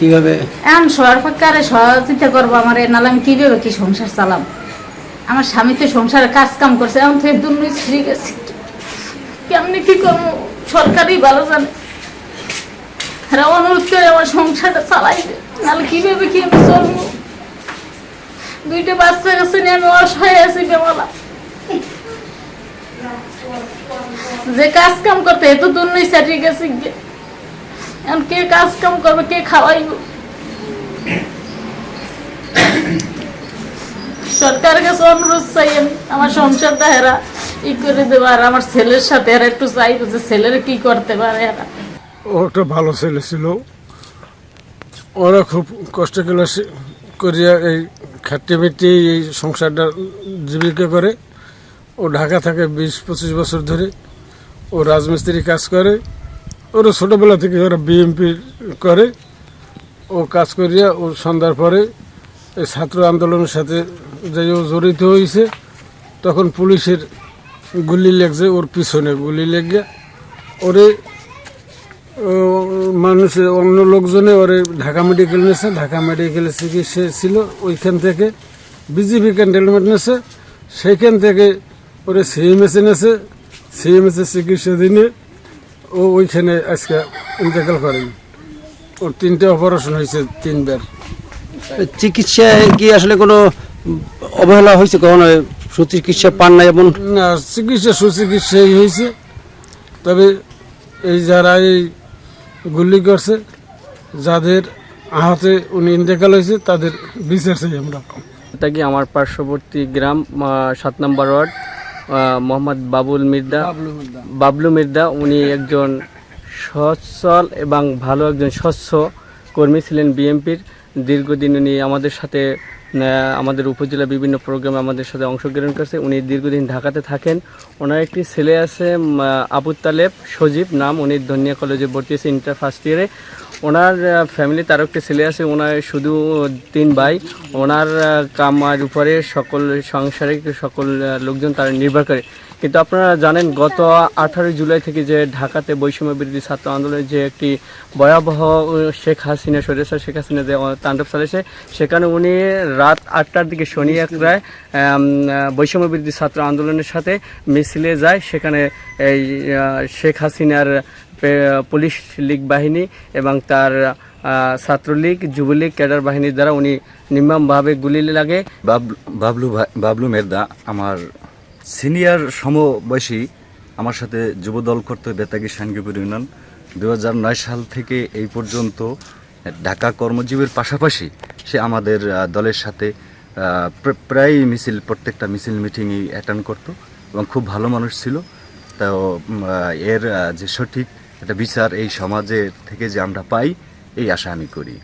কীভাবে? এখন সরকারে সহযোগিতা করব আমার আমি কীভাবে কি সংসার চালাম? আমার স্বামী তো সংসারে কাজ কাম করছে, এখন দুর্নীতি গেছে। কেমনি কি সরকারই ভালো জানে। অনুরোধ করে আমার সংসারটা নাহলে কীভাবে কি আমি চলবো? দুইটা বাচ্চা নিয়ে আমি অসহায় আছি বেমালা। যে কাজ কাম করতে এত দুর্নীতি ছাড়িয়ে গেছে। এখন কে কাজ কাম করবে, কে খাওয়াইব সরকারের কাছে অনুরোধ চাই আমি, আমার সংসারটা হেরা ই করে দেবো, আর আমার ছেলের সাথে এরা একটু চাইব যে ছেলের কি করতে পারে এরা ও একটা ভালো ছেলে ছিল। ওরা খুব কষ্ট করে করিয়া এই খাট্টি মিট্টি এই সংসারটা জীবিকা করে। ও ঢাকা থাকে বিশ পঁচিশ বছর ধরে। ও রাজমিস্ত্রি কাজ করে। ওরা ছোটোবেলা থেকে ওরা বিএমপি করে। ও কাজ করিয়া ও সন্ধ্যার পরে এই ছাত্র আন্দোলনের সাথে যাই ও জড়িত হয়েছে তখন পুলিশের গুলি লেগছে ওর পিছনে গুলি লেগে ওরে, ও মানুষে, অন্য লোকজনে ওরে ঢাকা মেডিকেল নিয়েছে ঢাকা মেডিকেলে চিকিৎসা ছিল ওইখান থেকে। বিজিবি ক্যান্টেলমেন্ট নিয়েছে সেইখান থেকে ওরে সিএমএসে নিয়েছে সিএমএসে চিকিৎসা দিনে ও ওইখানে আজকে ইন্তেকাল করেন। ওর তিনটে অপারেশন হয়েছে তিনবার। চিকিৎসায় কি আসলে কোনো অবহেলা হয়েছে কখনো? সুচিকিৎসা পান না এমন? না চিকিৎসা সুচিকিৎসাই হয়েছে। তবে এই যারা এই গুলি করছে যাদের আহতে উনি ইন্তেকাল হয়েছে তাদের বিচার চাই আমরা। থাকি আমার পার্শ্ববর্তী গ্রাম সাত নম্বর ওয়ার্ড? মোহাম্মদ বাবুল মির্দা। বাবলু মির্দা। উনি একজন সচ্ছল এবং ভালো একজন স্বচ্ছ কর্মী ছিলেন বিএনপির। দীর্ঘদিন উনি আমাদের সাথে আমাদের উপজেলা বিভিন্ন প্রোগ্রামে আমাদের সাথে অংশগ্রহণ করছে। উনি দীর্ঘদিন ঢাকাতে থাকেন। ওনার একটি ছেলে আছে আবু তালেব সজীব নাম উনি ধনিয়া কলেজে ভর্তি হয়েছে ইন্টার ফার্স্ট ইয়ারে ওনার ফ্যামিলি তার একটি ছেলে আছে ওনার শুধু তিন ভাই। ওনার কামার উপরে সকল সংসারিক সকল লোকজন তারা নির্ভর করে। কিন্তু আপনারা জানেন গত আঠারোই জুলাই থেকে যে ঢাকাতে বৈষম্য বিরোধী ছাত্র আন্দোলনের যে একটি ভয়াবহ শেখ হাসিনা সরেসা শেখ হাসিনা যে তাণ্ডব চালিয়েছে সেখানে উনি রাত আটটার দিকে শনি এক রায় বৈষম্য বিরোধী ছাত্র আন্দোলনের সাথে মিছিলে যায়। সেখানে এই শেখ হাসিনার পুলিশ লীগ বাহিনী এবং তার ছাত্রলীগ, যুবলীগ, ক্যাডার বাহিনীর দ্বারা উনি নির্মমভাবে গুলি লাগে। বাবলু বাবলু মেরদা, আমার সিনিয়র সমবয়সী, আমার সাথে যুবদল করতে বেতাগি সাঙ্গীপুর ইউনিয়ন। দু সাল থেকে এই পর্যন্ত ঢাকা কর্মজীবীর পাশাপাশি সে আমাদের দলের সাথে প্রায় মিছিল, প্রত্যেকটা মিছিল মিটিংই অ্যাটেন্ড করতো এবং খুব ভালো মানুষ ছিল। তো এর যে সঠিক একটা বিচার এই সমাজের থেকে যে আমরা পাই এই আশা আমি করি।